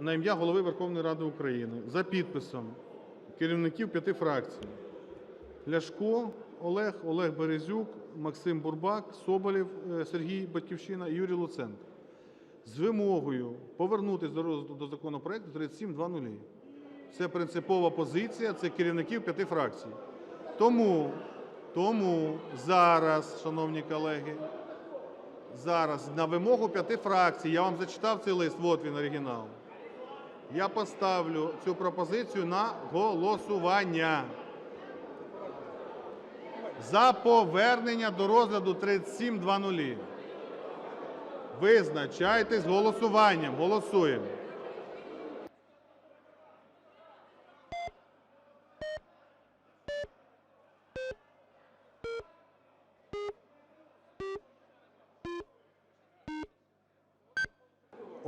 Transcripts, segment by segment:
на ім'я Голови Верховної Ради України за підписом керівників п'яти фракцій: Ляшко Олег, Олег Березюк, Максим Бурбак, Соболєв е, Сергій Батьківщина і Юрій Луценко з вимогою повернутися до розгляду законопроекту 3700. Це принципова позиція, це керівників п'яти фракцій. Тому, тому зараз, шановні колеги, зараз на вимогу п'яти фракцій, я вам зачитав цей лист, от він оригінал. Я поставлю цю пропозицію на голосування. За повернення до розгляду 3700. Визначайтесь голосуванням. Голосуємо.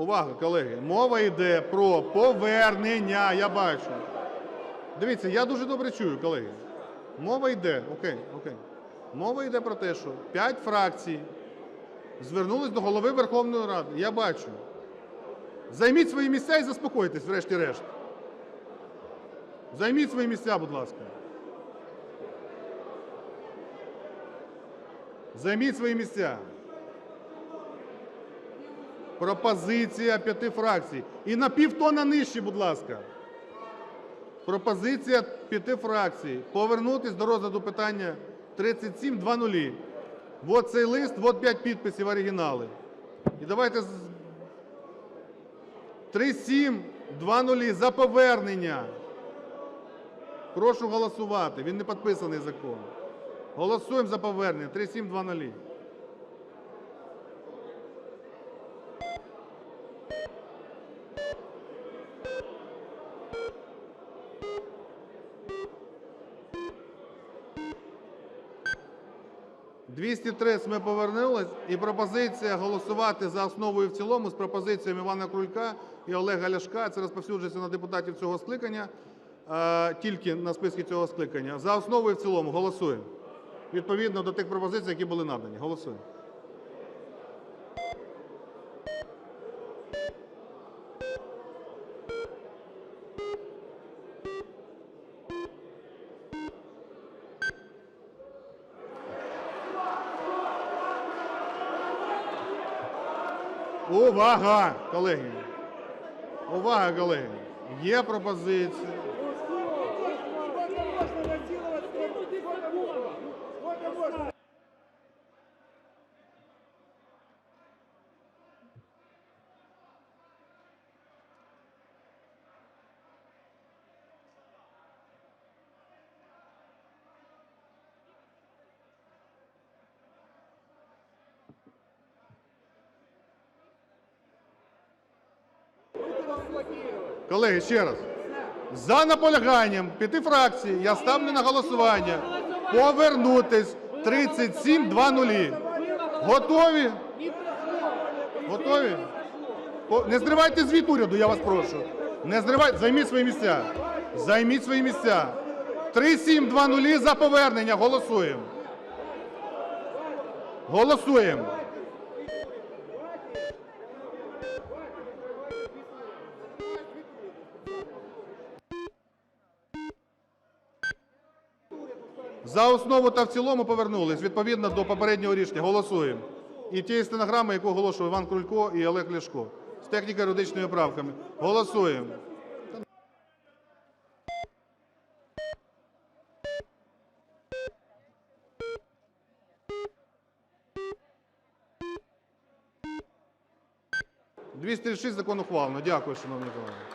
Увага, колеги! Мова йде про повернення. Я бачу. Дивіться, я дуже добре чую, колеги. Мова йде, окей, окей. Мова йде про те, що п'ять фракцій звернулись до голови Верховної Ради. Я бачу. Займіть свої місця і заспокойтесь, врешті-решт. Займіть свої місця, будь ласка. Займіть свої місця. Пропозиція п'яти фракцій. І на півтона нижче, будь ласка. Пропозиція п'яти фракцій. Повернутись до розгляду питання 3700. От цей лист, от п'ять підписів оригінали. І давайте з- 3700 за повернення. Прошу голосувати. Він не підписаний закон. Голосуємо за повернення. 3700. – 230 ми повернулись, і пропозиція голосувати за основу і в цілому з пропозиціями Івана Крулька і Олега Ляшка. Це розповсюджується на депутатів цього скликання, е, тільки на списки цього скликання. За основу і в цілому голосуємо. Відповідно до тих пропозицій, які були надані. Голосуємо. Увага, колеги! Увага, колеги! Є пропозиція. Колеги, ще раз. За наполяганням п'яти фракцій я ставлю на голосування повернутись 3700. Готові? Готові? Не зривайте звіт уряду, я вас прошу. Не зривайте, займіть свої місця. Займіть свої місця. 3700 за повернення. Голосуємо. Голосуємо. За основу та в цілому повернулись відповідно до попереднього рішення. Голосуємо. І тієї стенограми, яку оголошував Іван Крулько і Олег Ляшко. З техніко-юридичними правками. Голосуємо. «236 закон ухвалено. Дякую, шановні колеги.